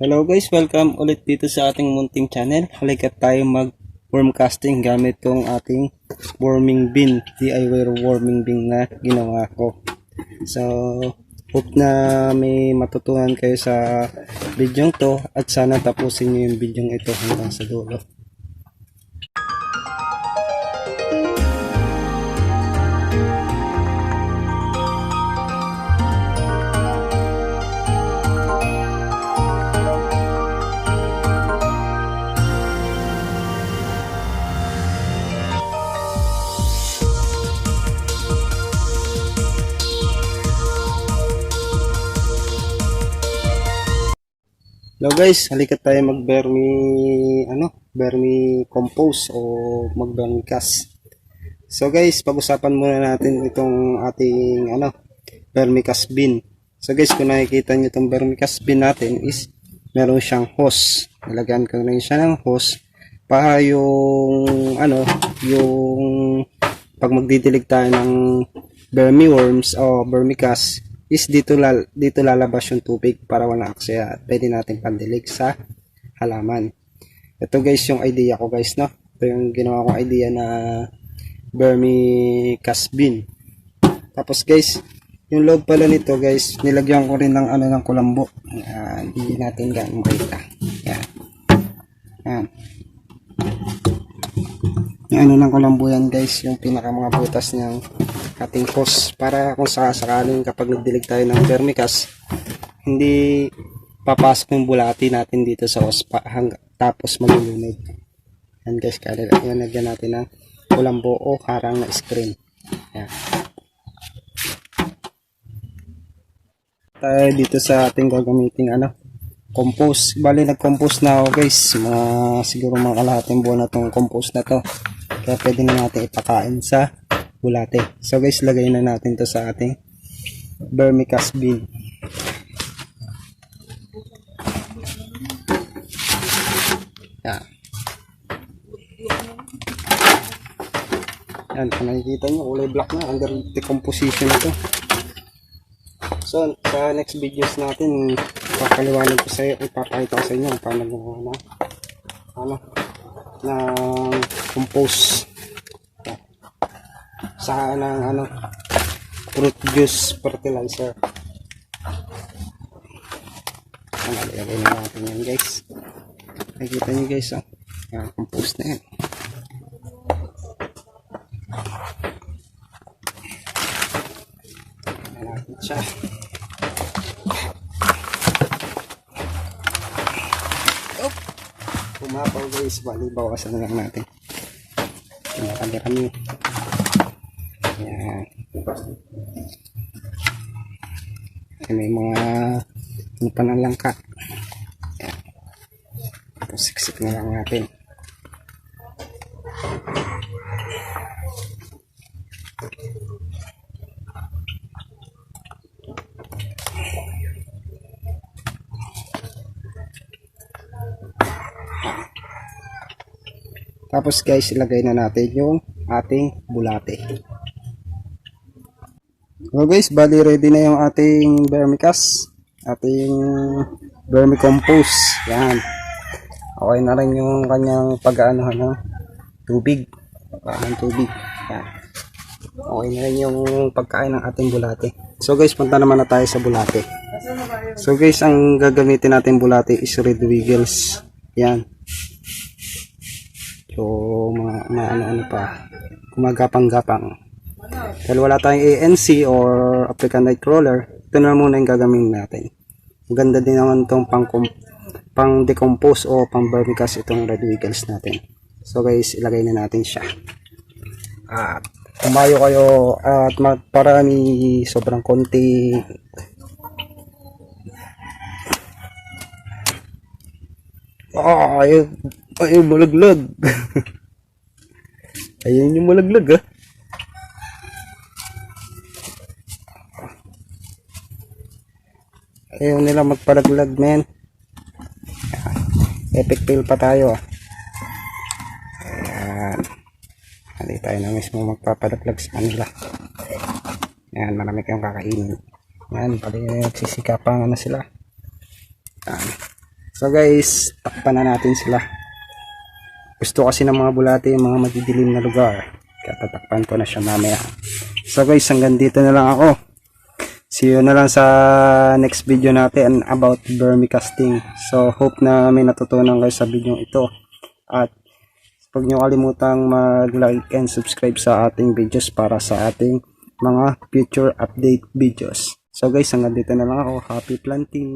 Hello guys, welcome ulit dito sa ating munting channel. Halika tayo mag worm casting gamit tong ating warming bin, DIY warming bin na ginawa ko. So, hope na may matutunan kayo sa video to at sana tapusin niyo yung video ito hanggang sa dulo. Hello guys, halika tayo mag vermi ano, vermi compose o mag vermicast. So guys, pag-usapan muna natin itong ating ano, vermicast bin. So guys, kung nakikita niyo itong vermicast bin natin is meron siyang hose. Nilagyan ko rin siya ng hose para yung ano, yung pag magdidilig tayo ng vermiworms o vermicast is dito lal dito lalabas yung tubig para walang aksaya at pwede natin pandilig sa halaman. Ito guys yung idea ko guys no. Ito yung ginawa kong idea na vermicast bin. Tapos guys, yung loob pala nito guys, nilagyan ko rin ng ano ng kulambo. Yan, hindi natin gaano makita. Yan. Yan. Yung ano ng kulambo yan guys, yung pinaka mga butas ng hose para kung sakasakaling kapag nagdilig tayo ng vermicast, hindi papasok yung bulati natin dito sa hose pa, hang, tapos malulunod. Yan guys, kaya yan lagyan natin ng kulambo o harang na screen. Yan. Tayo dito sa ating gagamitin ano, compost. Bali nag-compost na ako guys. Mga, siguro mga kalahating buwan na tong compost na to. Kaya pwede na natin ipakain sa bulate. So guys, lagay na natin to sa ating vermicast bin. Yan. Yan, nakikita nyo, kulay black na, under decomposition ito. So, sa next videos natin, papaliwanag ko sa iyo, ipapakita ko sa inyo paano gumawa na, ano, ng compose sa ng ano fruit juice fertilizer. Ilagay na natin yan guys. Nakikita nyo guys oh. Yan compost na yan. Natin siya. Oh pumapaw guys. Bali bawasan na lang natin. Kinakalirami yan. Ay, may mga ano ng langka. Yan tapos siksik na lang natin. Tapos guys, ilagay na natin yung ating bulate. So guys, bali ready na yung ating vermicast. Ating vermicompost. Yan. Okay na rin yung kanyang pag-aanohan ng tubig. Pagkaan ng tubig. Yan. Okay na rin yung pagkain ng ating bulate. So guys, punta naman na tayo sa bulate. So guys, ang gagamitin natin bulate is red wiggles. Yan. So, mga, mga ano-ano pa. Gumagapang-gapang. Dahil wala tayong ANC or African Nightcrawler, ito na muna yung gagamitin natin. Maganda din naman itong pang, pang decompose o pang vermicast itong red wiggles natin. So guys, ilagay na natin siya. At kumayo kayo at magparami sobrang konti Ah, ayaw, ayaw malaglag. ayaw yung malaglag ah. Ayaw nila magpalaglag men. Ayan. Epic fail pa tayo ah. Ayan. Hindi tayo na mismo magpapalaglag sa kanila. Ayan, marami kayong kakainin. Ayan, pali nagsisikapangan na sila. Ayan. So guys, takpan na natin sila. Gusto kasi ng mga bulate yung mga madidilim na lugar. Kaya tatakpan ko na siya mamaya. So guys, hanggang dito na lang ako. See you na lang sa next video natin about vermicasting. So hope na may natutunan kayo sa video ito. At huwag nyo kalimutang mag-like and subscribe sa ating videos para sa ating mga future update videos. So guys, hanggang dito na lang ako. Happy planting!